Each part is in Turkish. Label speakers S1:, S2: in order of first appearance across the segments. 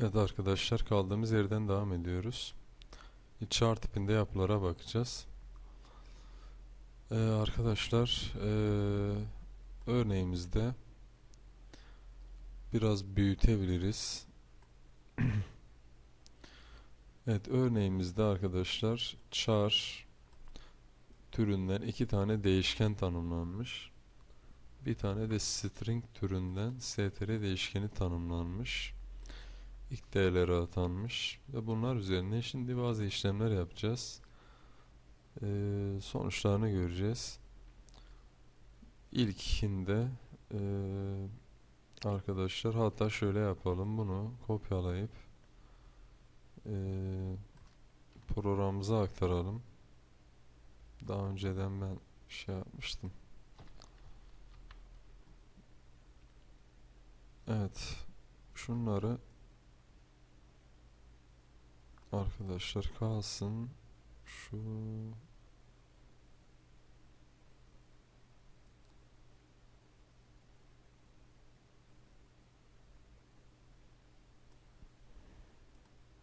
S1: Evet arkadaşlar kaldığımız yerden devam ediyoruz. Char tipinde yapılara bakacağız. Ee, arkadaşlar ee, örneğimizde biraz büyütebiliriz. Evet örneğimizde arkadaşlar char türünden iki tane değişken tanımlanmış. Bir tane de string türünden str değişkeni tanımlanmış ilk değerleri atanmış ve bunlar üzerine şimdi bazı işlemler yapacağız. Ee, sonuçlarını göreceğiz. İlkinde e, arkadaşlar hatta şöyle yapalım bunu kopyalayıp e, programımıza aktaralım. Daha önceden ben şey yapmıştım. Evet. Şunları Arkadaşlar kalsın. Şu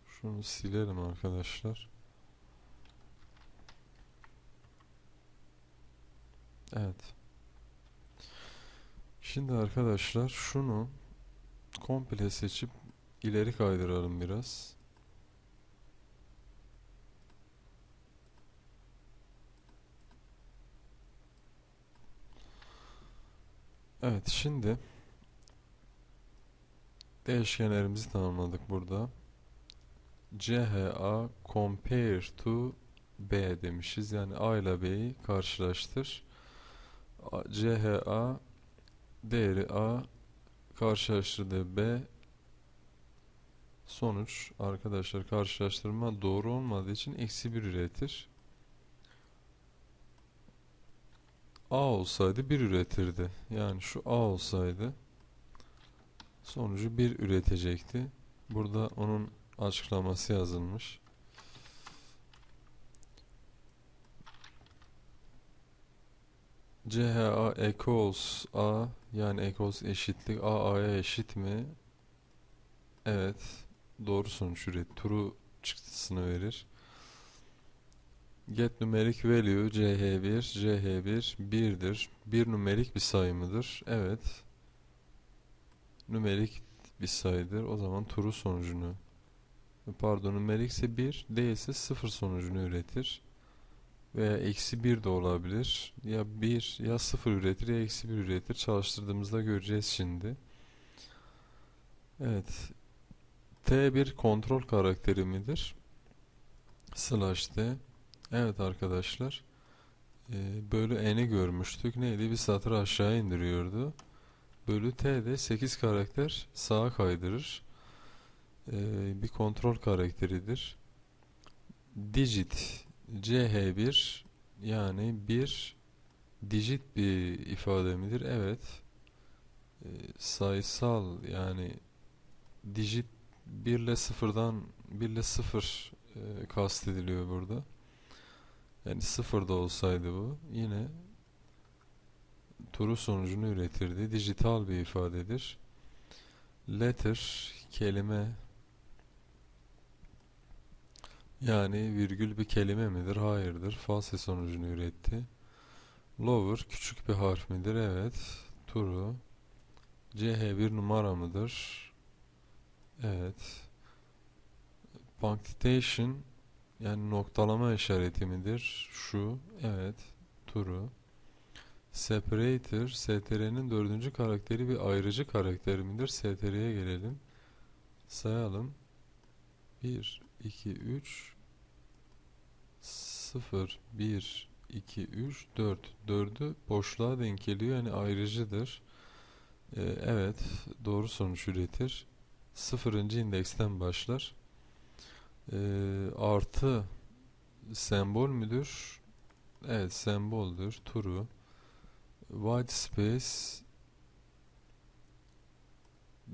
S1: Şunu silelim arkadaşlar. Evet. Şimdi arkadaşlar şunu komple seçip ileri kaydıralım biraz. Evet şimdi değişkenlerimizi tanımladık burada. CHA compare to B demişiz. Yani A ile B'yi karşılaştır. CHA değeri A karşılaştırdığı B sonuç arkadaşlar karşılaştırma doğru olmadığı için eksi bir üretir. A olsaydı 1 üretirdi. Yani şu A olsaydı sonucu 1 üretecekti. Burada onun açıklaması yazılmış. CHA equals A yani equals eşitlik A A'ya eşit mi? Evet. Doğru sonuç üret. True çıktısını verir. Get numeric value ch1 ch1 1'dir. Bir numerik bir sayı mıdır? Evet. Numerik bir sayıdır. O zaman true sonucunu pardon numerik ise 1 değilse 0 sonucunu üretir. Veya eksi 1 de olabilir. Ya 1 ya 0 üretir ya eksi 1 üretir. Çalıştırdığımızda göreceğiz şimdi. Evet. T bir kontrol karakteri midir? Slash T Evet arkadaşlar. Ee, bölü n'i görmüştük. Neydi? Bir satır aşağı indiriyordu. Bölü t'de 8 karakter sağa kaydırır. Ee, bir kontrol karakteridir. Digit ch1 yani bir digit bir ifade midir? Evet. Ee, sayısal yani digit 1 ile 0'dan 1 ile 0 e, kastediliyor burada. Yani sıfırda olsaydı bu yine turu sonucunu üretirdi. Dijital bir ifadedir. Letter kelime yani virgül bir kelime midir? Hayırdır. False sonucunu üretti. Lower küçük bir harf midir? Evet. Turu CH bir numara mıdır? Evet. Punctuation yani noktalama işareti midir? Şu. Evet. Turu. Separator. STR'nin dördüncü karakteri bir ayrıcı karakter midir? STR'ye gelelim. Sayalım. 1, 2, 3 0, 1, 2, 3, 4. 4'ü boşluğa denk geliyor. Yani ayrıcıdır. Ee, evet. Doğru sonuç üretir. Sıfırıncı indeksten başlar e, artı sembol müdür? Evet semboldür. True. White space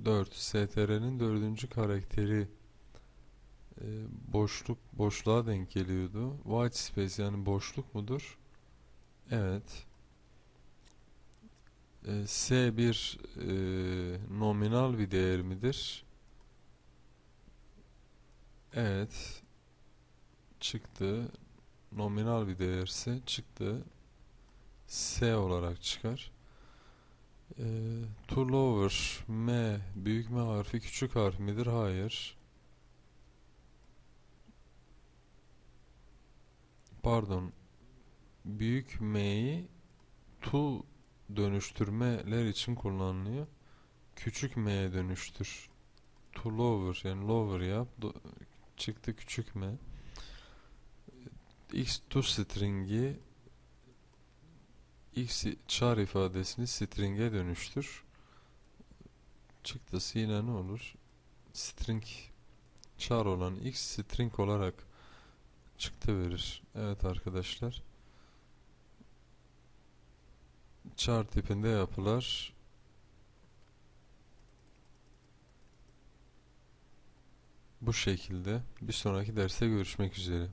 S1: 4 str'nin dördüncü karakteri e, boşluk boşluğa denk geliyordu. White space yani boşluk mudur? Evet. E, S bir e, nominal bir değer midir? Evet. Çıktı. Nominal bir değerse çıktı. S olarak çıkar. Ee, to lower M büyük M harfi küçük harf midir? Hayır. Pardon. Büyük M'yi to dönüştürmeler için kullanılıyor. Küçük M'ye dönüştür. To lower yani lower yap. Do- çıktı küçük M. X to string'i X char ifadesini string'e dönüştür. Çıktısı yine ne olur? String char olan X string olarak çıktı verir. Evet arkadaşlar. Char tipinde yapılar bu şekilde. Bir sonraki derste görüşmek üzere.